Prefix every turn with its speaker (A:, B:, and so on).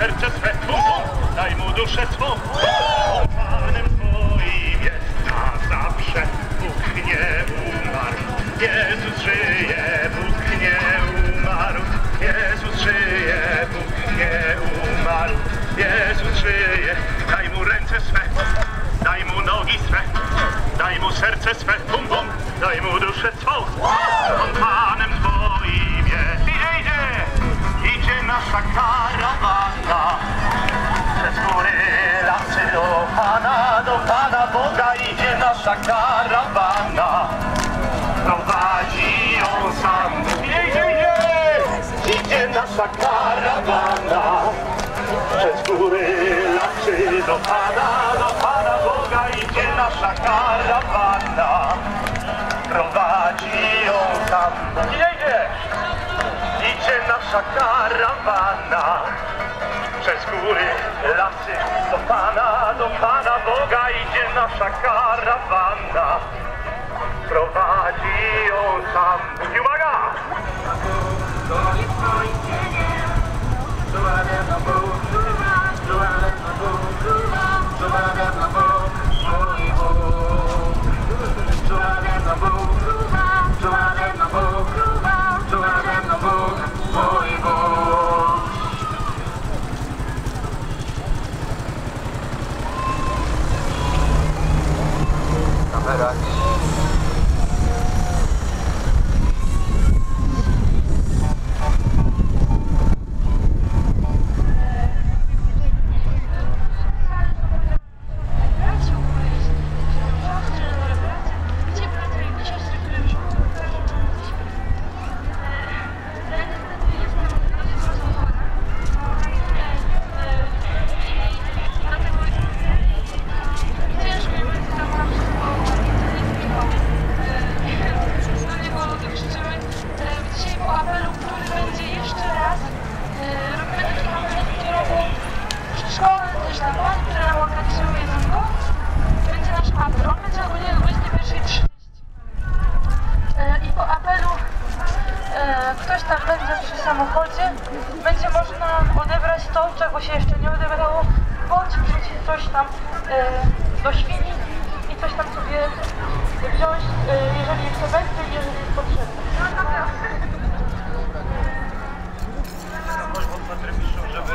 A: serce swe, daj mu duszę swą. Panem Twoim jest na zawsze, Bóg nie umarł. Jezus żyje, Bóg nie umarł. Jezus żyje, Bóg nie umarł. Jezus żyje, daj mu ręce swe, daj mu nogi swe, daj mu serce swe, bum, bum, daj mu duszę swą. On do Pana Boga idzie nasza karawana. Prowadzi ją sam. Idzie, idzie, idzie, nasza karawana. Przez góry, lasy do Pana, do Pana Boga idzie nasza karawana. Prowadzi ją tam. Idzie, idzie, idzie nasza karawana. Przez góry, lasy Pana, do Pana Boga idzie nasza karawana. Prowadzi ją tam. I uwaga!
B: Samochodzie, będzie można odebrać to, czego się jeszcze nie odebrało, bądź wrzucić coś tam e, do świni i coś tam sobie wziąć, e, jeżeli chce będzie i jeżeli jest potrzebne.
A: Prośbą patryczną, żeby